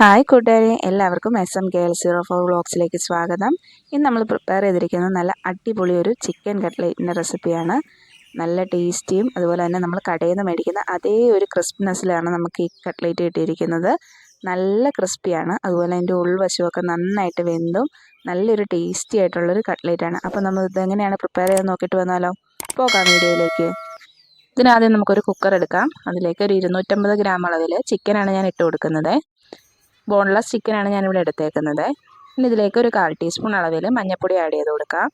Hi കൂട്ടുകാരെ എല്ലാവർക്കും S M K L zero four വ്ളോഗ്സിലേക്ക് സ്വാഗതം. ഇന്ന് നമ്മൾ പ്രിപ്പയർ ചെയ്തിരിക്കുന്നത് നല്ല അടിപൊളി ഒരു ചിക്കൻ കട്ട്ലേറ്റിന്റെ റെസിപ്പിയാണ് നല്ല ടേസ്റ്റിയും അതുപോലെ തന്നെ നമ്മൾ കടയിൽ നിന്ന് മേടിക്കുന്ന അതേ ഒരു ക്രിസ്പ്നെസ്സിലാണ് നമുക്ക് ഈ കട്ട്ലേറ്റ് കിട്ടിയിരിക്കുന്നത്. നല്ല ക്രിസ്പിയാണ് അതുപോലെ അതിന്റെ ഉൾവശമൊക്കെ നന്നായിട്ട് വെന്തും നല്ലൊരു ടേസ്റ്റി ആയിട്ടുള്ളൊരു കട്ട്ലേറ്റാണ് അപ്പോൾ നമ്മൾ ഇതെങ്ങനെയാണ് പ്രിപ്പയർ ചെയ്ത് നോക്കിയിട്ട് വന്നാലോ? പോകാം വീഡിയോയിലേക്ക്. ഇതിനാദ്യം നമുക്കൊരു കുക്കർ എടുക്കാം. അതിലേക്ക് ഒരു ഇരുന്നൂറ്റമ്പത് ഗ്രാം അളവിൽ ചിക്കനാണ് ഞാൻ ഇട്ട് കൊടുക്കുന്നത്. ബോൺലെസ് ചിക്കനാണ് ഞാനിവിടെ എടുത്തേക്കുന്നത്. ഇനി ഇതിലേക്ക് ഒരു കാൽ ടീസ്പൂൺ അളവിൽ മഞ്ഞൾപ്പൊടി ആഡ് ചെയ്ത് കൊടുക്കാം.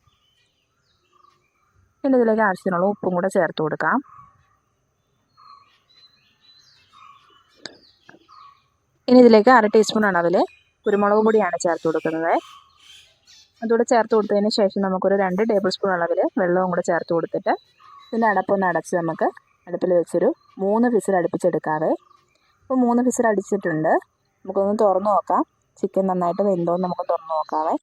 പിന്നെ ഇതിലേക്ക് ആവശ്യത്തിനുള്ള ഉപ്പും കൂടെ ചേർത്ത് കൊടുക്കാം. ഇനി ഇതിലേക്ക് അര ടീസ്പൂൺ അളവിൽ കുരുമുളക് പൊടിയാണ് ചേർത്ത് കൊടുക്കുന്നത്. അതുകൂടെ ചേർത്ത് കൊടുത്തതിന് ശേഷം നമുക്കൊരു രണ്ട് ടേബിൾ സ്പൂൺ അളവിൽ വെള്ളവും കൂടെ ചേർത്ത് കൊടുത്തിട്ട് ഇതിന്റെ അടപ്പൊന്ന് അടച്ച് നമുക്ക് അടുപ്പിൽ വെച്ചൊരു മൂന്ന് ഫിസിൽ അടുപ്പിച്ചെടുക്കാവേ അപ്പോൾ മൂന്ന് ഫിസിൽ അടിച്ചിട്ടുണ്ട് നമുക്കൊന്ന് തുറന്നു നോക്കാം. ചിക്കൻ നന്നായിട്ട് വെന്തോ നമുക്ക് തുറന്നു നോക്കാവേ.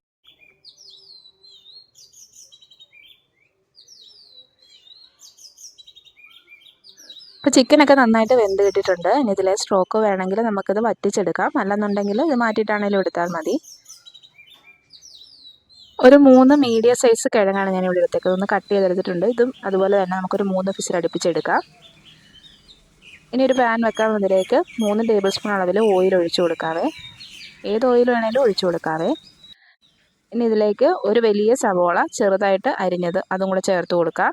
ഇപ്പോൾ ചിക്കനൊക്കെ നന്നായിട്ട് വെന്ത് കിട്ടിയിട്ടുണ്ട്. ഇനി ഇതിലെ സ്ട്രോക്ക് വേണമെങ്കിൽ നമുക്കിത് വറ്റിച്ചെടുക്കാം. അല്ലെന്നുണ്ടെങ്കിൽ ഇത് മാറ്റിയിട്ടാണെങ്കിലും എടുത്താൽ മതി. ഒരു മൂന്ന് മീഡിയം സൈസ് കിഴങ്ങാണ് ഞാൻ ഇവിടെ എടുത്തേക്കുന്നത്. ഒന്ന് കട്ട് ചെയ്തെടുത്തിട്ടുണ്ട്. ഇതും അതുപോലെ തന്നെ നമുക്കൊരു മൂന്ന് ഫിസിൽ അടുപ്പിച്ചെടുക്കാം ഇനി ഒരു പാൻ വെക്കാൻ അതിലേക്ക്. മൂന്ന് ടേബിൾ സ്പൂൺ അളവിൽ ഓയിൽ ഒഴിച്ചു കൊടുക്കാവേ. ഏത് ഓയിൽ വേണേലും ഒഴിച്ചു കൊടുക്കാവേ. ഇനി ഇതിലേക്ക് ഒരു വലിയ സവോള ചെറുതായിട്ട് അരിഞ്ഞത് അതും കൂടെ ചേർത്ത് കൊടുക്കാം.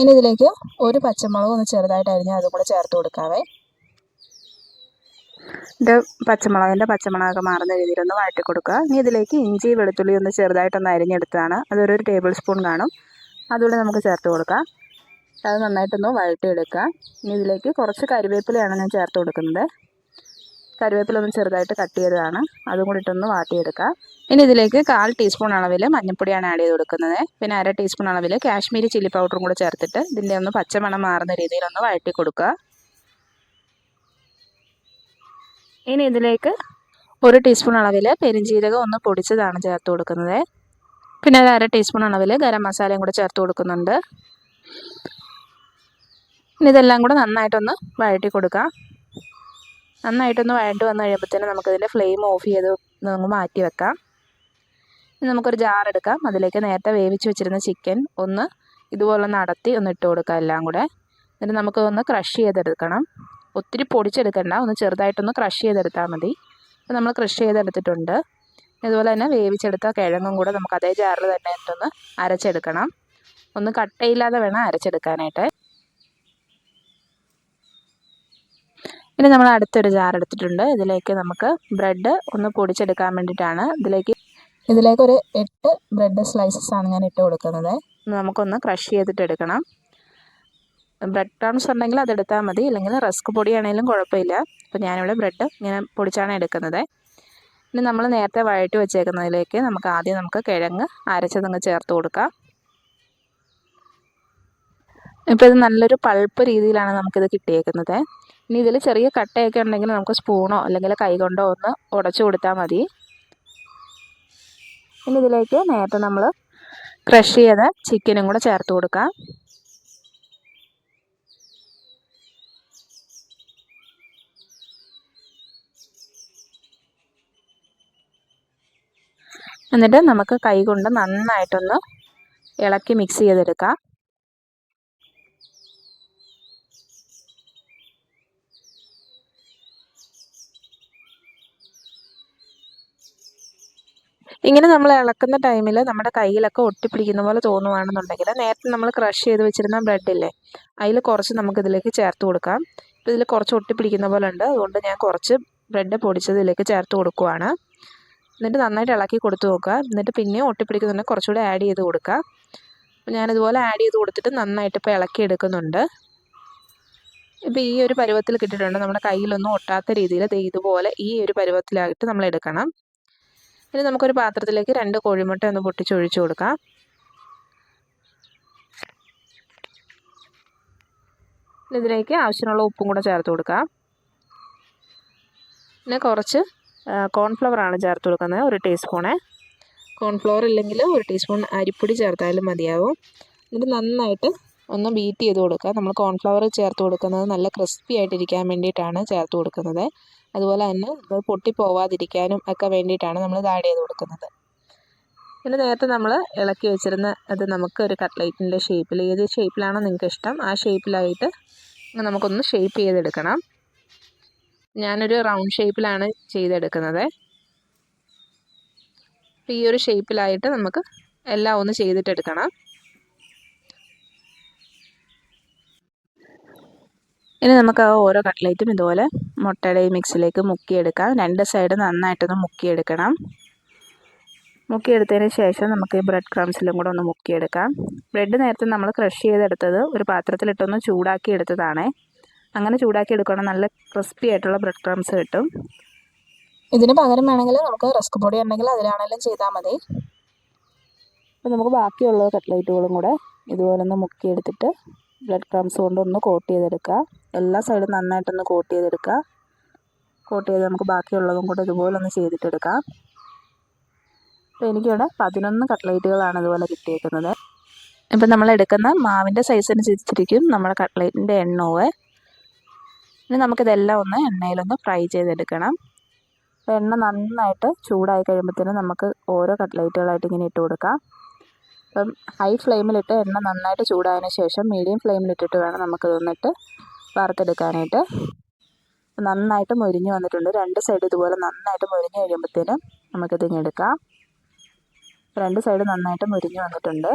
ഇനി ഇതിലേക്ക് ഒരു പച്ചമുളക് ഒന്ന് ചെറുതായിട്ട് അരിഞ്ഞ് അതും കൂടെ ചേർത്ത് കൊടുക്കാവേ. ഇത് പച്ചമുളകിന്റെ പച്ചമുളകൊക്കെ മാറുന്ന രീതിയിലൊന്ന് വഴറ്റി കൊടുക്കുക ഇനി ഇതിലേക്ക് ഇഞ്ചി വെളുത്തുള്ളി ഒന്ന് ചെറുതായിട്ടൊന്ന് അരിഞ്ഞെടുത്തതാണ്. അതൊരു ടേബിൾ സ്പൂൺ കാണും. അതുകൂടെ നമുക്ക് ചേർത്ത് കൊടുക്കാം. അത് നന്നായിട്ടൊന്ന് വഴറ്റിയെടുക്കുക. ഇനി ഇതിലേക്ക് കുറച്ച് കരിവേപ്പിലയാണ് ഞാൻ ചേർത്ത് കൊടുക്കുന്നത്. കരിവേപ്പില ഒന്ന് ചെറുതായിട്ട് കട്ട് ചെയ്തതാണ്. അതും കൂടി ഇട്ടൊന്ന് വാട്ടിയെടുക്കുക. ഇനി ഇതിലേക്ക് കാൽ ടീസ്പൂൺ അളവിൽ മഞ്ഞൾപ്പൊടിയാണ് ആഡ് ചെയ്ത് കൊടുക്കുന്നത്. പിന്നെ അര ടീസ്പൂൺ അളവിൽ കാശ്മീരി ചില്ലി പൗഡറും കൂടെ ചേർത്തിട്ട് ഇതിന്റെ ഒന്ന് പച്ചമണം മാറുന്ന രീതിയിലൊന്ന് വഴറ്റി കൊടുക്കുക ഇനി ഇതിലേക്ക് ഒരു ടീസ്പൂൺ അളവിൽ പെരിഞ്ജീരകം ഒന്ന് പൊടിച്ചതാണ് ചേർത്ത് കൊടുക്കുന്നത്. പിന്നെ അത് അര ടീസ്പൂൺ അളവിൽ ഗരം മസാലയും കൂടെ ചേർത്ത് കൊടുക്കുന്നുണ്ട്. ഇനി ഇതെല്ലാം കൂടെ നന്നായിട്ടൊന്ന് വഴറ്റി കൊടുക്കാം. നന്നായിട്ടൊന്ന് വഴണ്ടി വന്നു കഴിയുമ്പോഴത്തേനും നമുക്കിതിന്റെ ഫ്ലെയിം ഓഫ് ചെയ്ത് നമുക്ക് മാറ്റി വെക്കാം. ഇനി നമുക്കൊരു ജാർ എടുക്കാം. അതിലേക്ക് നേരത്തെ വേവിച്ച് വെച്ചിരുന്ന ചിക്കൻ ഒന്ന് ഇതുപോലെ നടത്തി ഒന്ന് ഇട്ട് കൊടുക്കാം എല്ലാം കൂടെ. എന്നിട്ട് നമുക്ക് ഒന്ന് ക്രഷ് ചെയ്തെടുക്കണം. ഒത്തിരി പൊടിച്ചെടുക്കണ്ട. ഒന്ന് ചെറുതായിട്ടൊന്ന് ക്രഷ് ചെയ്തെടുത്താൽ മതി. അപ്പോൾ നമ്മൾ ക്രഷ് ചെയ്തെടുത്തിട്ടുണ്ട്. അതുപോലെ തന്നെ വേവിച്ചെടുത്ത കിഴങ്ങും കൂടെ നമുക്ക് അതേ ജാറിൽ തന്നെ ഒന്ന് അരച്ചെടുക്കണം. ഒന്ന് കട്ടയില്ലാതെ വേണം അരച്ചെടുക്കാനായിട്ട്. ഇനി നമ്മൾ അടുത്തൊരു ജാർ എടുത്തിട്ടുണ്ട്. ഇതിലേക്ക് നമുക്ക് ബ്രെഡ് ഒന്ന് പൊടിച്ചെടുക്കാൻ വേണ്ടിയിട്ടാണ്. ഇതിലേക്ക് ഇതിലേക്ക് ഒരു എട്ട് ബ്രെഡ് സ്ലൈസസ് ആണ് ഞാൻ ഇട്ട് കൊടുക്കുന്നത്. നമുക്കൊന്ന് ക്രഷ് ചെയ്തിട്ട് എടുക്കണം ബ്രെഡ് ക്രംസ് ഉണ്ടെങ്കിൽ അതെടുത്താൽ മതി. അല്ലെങ്കിൽ റസ്ക് പൊടിയാണെങ്കിലും കുഴപ്പമില്ല. അപ്പോൾ ഞാനിവിടെ ബ്രെഡ് ഇങ്ങനെ പൊടിച്ചാണ് എടുക്കുന്നത്. ഇനി നമ്മൾ നേരത്തെ വഴറ്റി വെച്ചേക്കുന്നതിലേക്ക് നമുക്ക് ആദ്യം നമുക്ക് കിഴങ്ങ് അരച്ചതങ്ങ് ചേർത്ത് കൊടുക്കാം. ഇപ്പോൾ ഇത് നല്ലൊരു പൾപ്പ് രീതിയിലാണ് നമുക്കിത് കിട്ടിയേക്കുന്നത്. ഇനി ഇതിൽ ചെറിയ കട്ടയൊക്കെ ഉണ്ടെങ്കിൽ നമുക്ക് സ്പൂണോ അല്ലെങ്കിൽ കൈകൊണ്ടോ ഒന്ന് ഉടച്ചു കൊടുത്താൽ മതി. ഇനി ഇതിലേക്ക് നേരത്തെ നമ്മൾ ക്രഷ് ചെയ്ത ചിക്കനും കൂടെ ചേർത്ത് കൊടുക്കാം. എന്നിട്ട് നമുക്ക് കൈകൊണ്ട് നന്നായിട്ടൊന്ന് ഇളക്കി മിക്സ് ചെയ്തെടുക്കാം. ഇങ്ങനെ നമ്മൾ ഇളക്കുന്ന ടൈമിൽ നമ്മുടെ കയ്യിലൊക്കെ ഒട്ടിപ്പിടിക്കുന്ന പോലെ തോന്നുവാണെന്നുണ്ടെങ്കിൽ നേരത്തെ നമ്മൾ ക്രഷ് ചെയ്ത് വെച്ചിരുന്ന ബ്രെഡില്ലേ അതിൽ കുറച്ച് നമുക്ക് ഇതിലേക്ക് ചേർത്ത് കൊടുക്കാം. ഇപ്പോൾ ഇതിൽ കുറച്ച് ഒട്ടിപ്പിടിക്കുന്ന പോലെ ഉണ്ട്. അതുകൊണ്ട് ഞാൻ കുറച്ച് ബ്രെഡ് പൊടിച്ചത് ഇതിലേക്ക് ചേർത്ത് കൊടുക്കുവാണ്. എന്നിട്ട് നന്നായിട്ട് ഇളക്കി കൊടുത്തു നോക്കുക. എന്നിട്ട് പിന്നെയും ഒട്ടിപ്പിടിക്കുന്നുണ്ടെങ്കിൽ കുറച്ചുകൂടെ ആഡ് ചെയ്ത് കൊടുക്കുക. അപ്പോൾ ഞാനിതുപോലെ ആഡ് ചെയ്ത് കൊടുത്തിട്ട് നന്നായിട്ട് ഇപ്പോൾ ഇളക്കി എടുക്കുന്നുണ്ട്. ഇപ്പോൾ ഈ ഒരു പരുവത്തിൽ കിട്ടിയിട്ടുണ്ട്. നമ്മുടെ കയ്യിലൊന്നും ഒട്ടാത്ത രീതിയിൽ ഇതുപോലെ ഈ ഒരു പരുവത്തിലായിട്ട് നമ്മൾ എടുക്കണം. ഇനി നമുക്കൊരു പാത്രത്തിലേക്ക് രണ്ട് കോഴിമുട്ട ഒന്ന് പൊട്ടിച്ചൊഴിച്ചു കൊടുക്കാം. ഇതിലേക്ക് ആവശ്യമുള്ള ഉപ്പും കൂടെ ചേർത്ത് കൊടുക്കാം. പിന്നെ കുറച്ച് കോൺഫ്ലവർ ആണ് ചേർത്ത് കൊടുക്കുന്നത്. ഒരു ടീസ്പൂണ്. കോൺഫ്ലവർ ഇല്ലെങ്കിൽ ഒരു ടീസ്പൂൺ അരിപ്പൊടി ചേർത്താലും മതിയാവും. എന്നിട്ട് നന്നായിട്ട് ഒന്ന് ബീറ്റ് ചെയ്ത് കൊടുക്കുക. നമ്മൾ കോൺഫ്ലവർ ചേർത്ത് കൊടുക്കുന്നത് നല്ല ക്രിസ്പി ആയിട്ടിരിക്കാൻ വേണ്ടിയിട്ടാണ് ചേർത്ത് കൊടുക്കുന്നത്. അതുപോലെ തന്നെ അത് പൊട്ടിപ്പോവാതിരിക്കാനും ഒക്കെ വേണ്ടിയിട്ടാണ് നമ്മൾ ഇത് ആഡ് ചെയ്ത് കൊടുക്കുന്നത്. പിന്നെ നേരത്തെ നമ്മൾ ഇളക്കി വെച്ചിരുന്ന അത് നമുക്ക് ഒരു കട്ട്ലൈറ്റിന്റെ ഷേപ്പിൽ ഏത് ഷേപ്പിലാണോ നിങ്ങൾക്ക് ഇഷ്ടം ആ ഷേപ്പിലായിട്ട് നമുക്കൊന്ന് ഷേപ്പ് ചെയ്തെടുക്കണം. ഞാനൊരു റൗണ്ട് ഷേപ്പിലാണ് ചെയ്തെടുക്കുന്നത്. ഈ ഒരു ഷേപ്പിലായിട്ട് നമുക്ക് എല്ലാം ഒന്ന് ചെയ്തിട്ടെടുക്കണം. ഇനി നമുക്ക് ഓരോ കട്ട്ലേറ്റും ഇതുപോലെ മുട്ടയുടെ മിക്സിലേക്ക് മുക്കിയെടുക്കാം. രണ്ട് സൈഡ് നന്നായിട്ടൊന്ന് മുക്കിയെടുക്കണം. മുക്കിയെടുത്തതിന് ശേഷം നമുക്ക് ഈ ബ്രെഡ് ക്രംസിലും കൂടെ ഒന്ന് മുക്കിയെടുക്കാം. ബ്രെഡ് നേരത്തെ നമ്മൾ ക്രഷ് ചെയ്തെടുത്തത് ഒരു പാത്രത്തിലിട്ടൊന്ന് ചൂടാക്കി എടുത്തതാണ് അങ്ങനെ ചൂടാക്കി എടുക്കണം. നല്ല ക്രിസ്പി ആയിട്ടുള്ള ബ്രെഡ് ക്രംസ് കിട്ടും. ഇതിന് പകരം വേണമെങ്കിൽ നമുക്ക് റസ്ക് പൊടി ഉണ്ടെങ്കിൽ അതിലാണെങ്കിലും ചെയ്താൽ മതി. അപ്പോൾ നമുക്ക് ബാക്കിയുള്ള കട്ട്ലേറ്റുകളും കൂടെ ഇതുപോലെ ഒന്ന് മുക്കിയെടുത്തിട്ട് ബ്ലഡ് ക്രംസ് കൊണ്ട് ഒന്ന് കോട്ട് ചെയ്തെടുക്കുക എല്ലാ സൈഡും നന്നായിട്ടൊന്ന് കോട്ട് ചെയ്തെടുക്കുക കോട്ട് ചെയ്ത് നമുക്ക് ബാക്കിയുള്ളതും കൂടെ ഇതുപോലെ ഒന്ന് ചെയ്തിട്ടെടുക്കാം. അപ്പോൾ എനിക്കിവിടെ പതിനൊന്ന് കട്ട്ലേറ്റുകളാണ് ഇതുപോലെ കിട്ടിയേക്കുന്നത്. ഇപ്പം നമ്മൾ എടുക്കുന്ന മാവിന്റെ സൈസ് അനുസരിച്ചിരിക്കും നമ്മുടെ കട്ട്ലേറ്റിന്റെ എണ്ണവും ഇനി നമുക്കിതെല്ലാം ഒന്ന് എണ്ണയിലൊന്ന് ഫ്രൈ ചെയ്തെടുക്കണം. എണ്ണ നന്നായിട്ട് ചൂടായി കഴിയുമ്പോഴത്തേനും നമുക്ക് ഓരോ കട്ട്ലേറ്റുകളായിട്ട് ഇങ്ങനെ ഇട്ട് കൊടുക്കാം. അപ്പം ഹൈ ഫ്ലെയിമിലിട്ട് എണ്ണ നന്നായിട്ട് ചൂടായതിനു ശേഷം മീഡിയം ഫ്ലെയിമിലിട്ടിട്ട് വേണം നമുക്ക് നമുക്കിതൊന്നിട്ട് വറുത്തെടുക്കാനായിട്ട്. നന്നായിട്ട് മൊരിഞ്ഞ് വന്നിട്ടുണ്ട്. രണ്ട് സൈഡ് ഇതുപോലെ നന്നായിട്ട് മൊരിഞ്ഞ് കഴിയുമ്പോഴത്തേനും നമുക്കിത് ഇങ്ങനെ എടുക്കാം. രണ്ട് സൈഡ് നന്നായിട്ട് മൊരിഞ്ഞ് വന്നിട്ടുണ്ട്.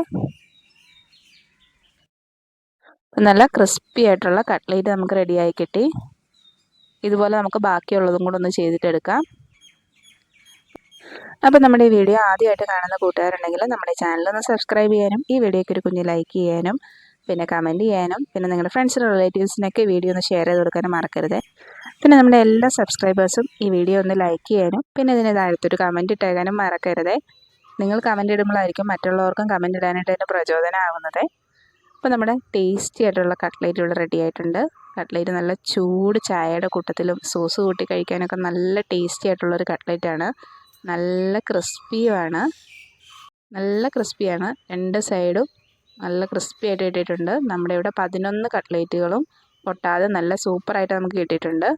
നല്ല ക്രിസ്പി ആയിട്ടുള്ള കട്ട്ലേറ്റ് നമുക്ക് റെഡിയായി കിട്ടി. ഇതുപോലെ നമുക്ക് ബാക്കിയുള്ളതും കൂടെ ഒന്ന് ചെയ്തിട്ടെടുക്കാം. അപ്പോൾ നമ്മുടെ ഈ വീഡിയോ ആദ്യമായിട്ട് കാണുന്ന കൂട്ടുകാരുണ്ടെങ്കിൽ നമ്മുടെ ചാനൽ ഒന്ന് സബ്സ്ക്രൈബ് ചെയ്യാനും ഈ വീഡിയോയ്ക്ക് ഒരു കുഞ്ഞ് ലൈക്ക് ചെയ്യാനും പിന്നെ കമന്റ് ചെയ്യാനും പിന്നെ നിങ്ങളുടെ ഫ്രണ്ട്സിനും റിലേറ്റീവ്സിനൊക്കെ വീഡിയോ ഒന്ന് ഷെയർ ചെയ്ത് കൊടുക്കാനും മറക്കരുത്. പിന്നെ നമ്മുടെ എല്ലാ സബ്സ്ക്രൈബേഴ്സും ഈ വീഡിയോ ഒന്ന് ലൈക്ക് ചെയ്യാനും പിന്നെ ഇതിന് താഴത്തൊരു കമന്റ് ഇട്ടേക്കാനും മറക്കരുത്. നിങ്ങൾ കമന്റ് ഇടുമ്പോഴായിരിക്കും മറ്റുള്ളവർക്കും കമന്റ് ഇടാനായിട്ട് അതിന്റെ പ്രചോദനമാകുന്നത് അപ്പോൾ നമ്മുടെ ടേസ്റ്റി ആയിട്ടുള്ള കട്ട്ലേറ്റ് ഇവിടെ റെഡി ആയിട്ടുണ്ട്. കട്ട്ലേറ്റ് നല്ല ചൂട് ചായയുടെ കൂട്ടത്തിലും സോസ് കൂട്ടി കഴിക്കാനൊക്കെ നല്ല ടേസ്റ്റി ആയിട്ടുള്ളൊരു കട്ട്ലേറ്റാണ് നല്ല ക്രിസ്പിയുമാണ് നല്ല ക്രിസ്പിയാണ് രണ്ട് സൈഡും നല്ല ക്രിസ്പി ആയിട്ട് കിട്ടിയിട്ടുണ്ട് നമ്മുടെ ഇവിടെ പതിനൊന്ന് കട്ട്ലേറ്റുകളും പൊട്ടാതെ നല്ല സൂപ്പറായിട്ട് നമുക്ക് കിട്ടിയിട്ടുണ്ട്.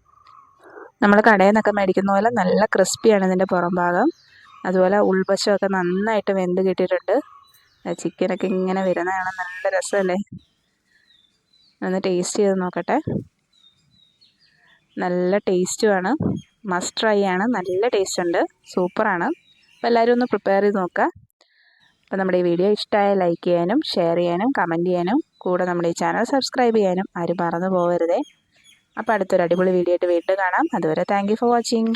നമ്മൾ കടയിൽ നിന്നൊക്കെ മേടിക്കുന്ന പോലെ നല്ല ക്രിസ്പിയാണ് ഇതിന്റെ പുറം ഭാഗം. അതുപോലെ ഉൾവശമൊക്കെ നന്നായിട്ട് വെന്ത് കിട്ടിയിട്ടുണ്ട്. ചിക്കനൊക്കെ ഇങ്ങനെ വരുന്ന കാണാൻ നല്ല രസമല്ലേ? ഒന്ന് ടേസ്റ്റ് ചെയ്ത് നോക്കട്ടെ. നല്ല ടേസ്റ്റുമാണ് മസ്റ്റ് ട്രൈ ആണ്. നല്ല ടേസ്റ്റ് ഉണ്ട്. സൂപ്പറാണ് അപ്പോൾ എല്ലാവരും ഒന്ന് പ്രിപ്പയർ ചെയ്ത് നോക്കുക. അപ്പോൾ നമ്മുടെ ഈ വീഡിയോ ഇഷ്ടമായ ലൈക്ക് ചെയ്യാനും ഷെയർ ചെയ്യാനും കമന്റ് ചെയ്യാനും കൂടെ നമ്മുടെ ഈ ചാനൽ സബ്സ്ക്രൈബ് ചെയ്യാനും ആരും മറന്നു പോകരുതേ. അപ്പോൾ അടുത്തൊരു അടിപൊളി വീഡിയോ ആയിട്ട് വീണ്ടും കാണാം. അതുവരെ താങ്ക് ഫോർ വാച്ചിങ്